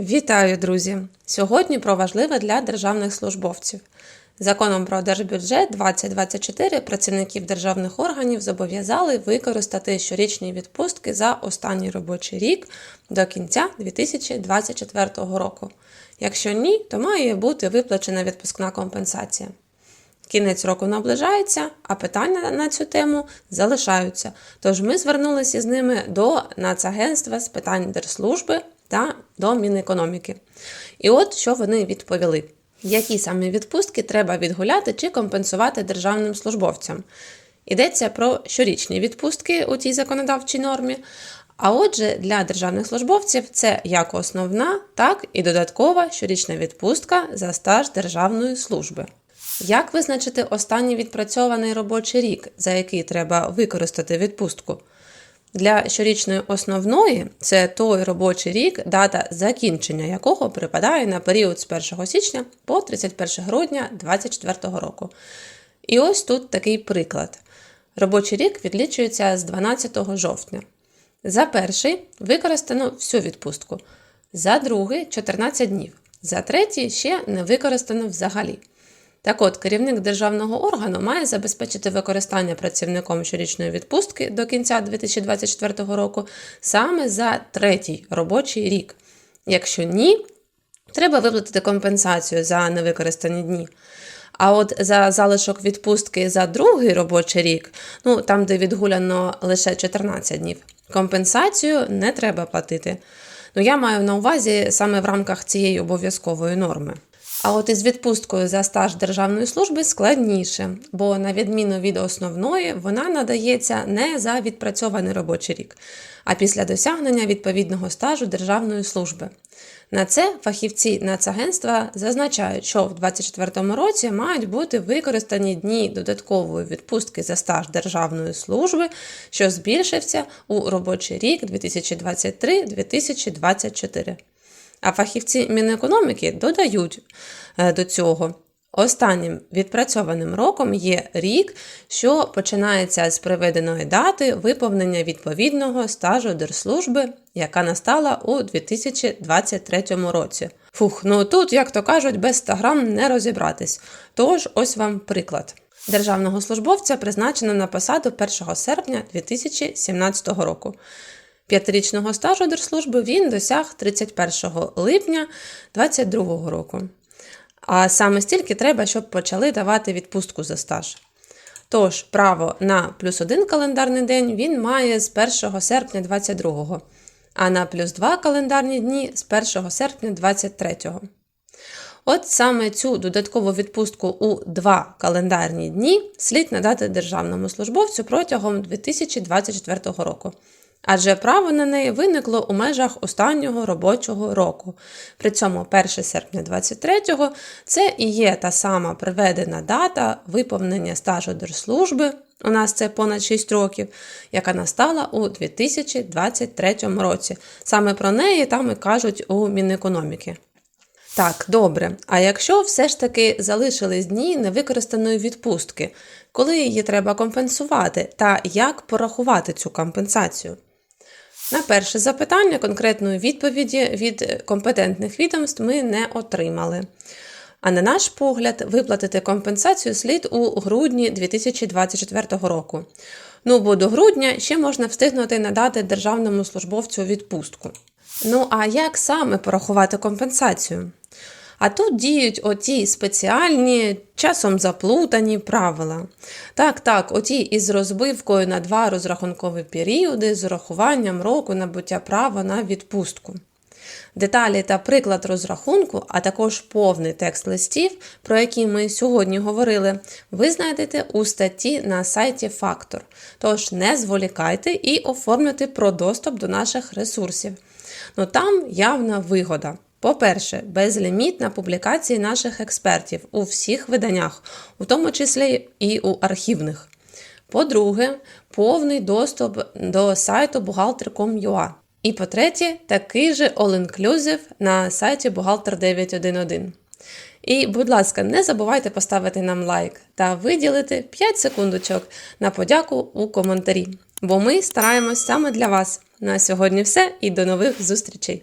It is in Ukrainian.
Вітаю, друзі! Сьогодні про важливе для державних службовців. Законом про держбюджет 2024 працівників державних органів зобов'язали використати щорічні відпустки за останній робочий рік до кінця 2024 року. Якщо ні, то має бути виплачена відпускна компенсація. Кінець року наближається, а питання на цю тему залишаються. Тож ми звернулися з ними до Нацагентства з питань держслужби та до Мінекономіки. І от що вони відповіли: які саме відпустки треба відгуляти чи компенсувати державним службовцям? Йдеться про щорічні відпустки у цій законодавчій нормі. А отже, для державних службовців це як основна, так і додаткова щорічна відпустка за стаж державної служби. Як визначити останній відпрацьований робочий рік, за який треба використати відпустку? Для щорічної основної це той робочий рік, дата закінчення якого припадає на період з 1 січня по 31 грудня 2024 року. І ось тут такий приклад. Робочий рік відлічується з 12 жовтня. За перший використано всю відпустку, за другий 14 днів, за третій ще не використано взагалі. Так от, керівник державного органу має забезпечити використання працівником щорічної відпустки до кінця 2024 року саме за третій робочий рік. Якщо ні, треба виплатити компенсацію за невикористані дні. А от за залишок відпустки за другий робочий рік, ну там, де відгуляно лише 14 днів, компенсацію не треба платити. Ну, я маю на увазі саме в рамках цієї обов'язкової норми. А от із відпусткою за стаж державної служби складніше, бо, на відміну від основної, вона надається не за відпрацьований робочий рік, а після досягнення відповідного стажу державної служби. На це фахівці Нацагентства зазначають, що в 2024 році мають бути використані дні додаткової відпустки за стаж державної служби, що збільшився у робочий рік 2023-2024. А фахівці Мінекономіки додають е, до цього. Останнім відпрацьованим роком є рік, що починається з приведеної дати виповнення відповідного стажу держслужби, яка настала у 2023 році. Фух, ну тут, як то кажуть, без 100 грам не розібратись. Тож, ось вам приклад. Державного службовця призначено на посаду 1 серпня 2017 року. П'ятирічного стажу держслужби він досяг 31 липня 2022 року. А саме стільки треба, щоб почали давати відпустку за стаж. Тож, право на плюс один календарний день він має з 1 серпня 2022, а на плюс 2 календарні дні з 1 серпня 2023. От саме цю додаткову відпустку у два календарні дні слід надати державному службовцю протягом 2024 року адже право на неї виникло у межах останнього робочого року. При цьому 1 серпня 2023 це і є та сама приведена дата виповнення стажу держслужби. У нас це понад 6 років, яка настала у 2023 році. Саме про неї там і кажуть у Мінекономіки. Так, добре. А якщо все ж таки залишились дні невикористаної відпустки, коли її треба компенсувати, та як порахувати цю компенсацію? На перше запитання конкретної відповіді від компетентних відомств ми не отримали. А на наш погляд, виплатити компенсацію слід у грудні 2024 року. Ну бо до грудня ще можна встигнути надати державному службовцю відпустку. Ну а як саме порахувати компенсацію? А тут діють оті спеціальні, часом заплутані правила. Так, так, оті із розбивкою на два розрахункові періоди з урахуванням року набуття права на відпустку. Деталі та приклад розрахунку, а також повний текст листів, про які ми сьогодні говорили, ви знайдете у статті на сайті Фактор. Тож не зволікайте і оформлюйте про доступ до наших ресурсів. Ну там явна вигода. По-перше, безлімітна публікації наших експертів у всіх виданнях, у тому числі і у архівних. По-друге, повний доступ до сайту бухгалтер.com.ua. І по-третє, такий же all-inclusive на сайті Бухгалтер 911. І, будь ласка, не забувайте поставити нам лайк та виділити 5 секундочок на подяку у коментарі, бо ми стараємось саме для вас. На сьогодні все і до нових зустрічей!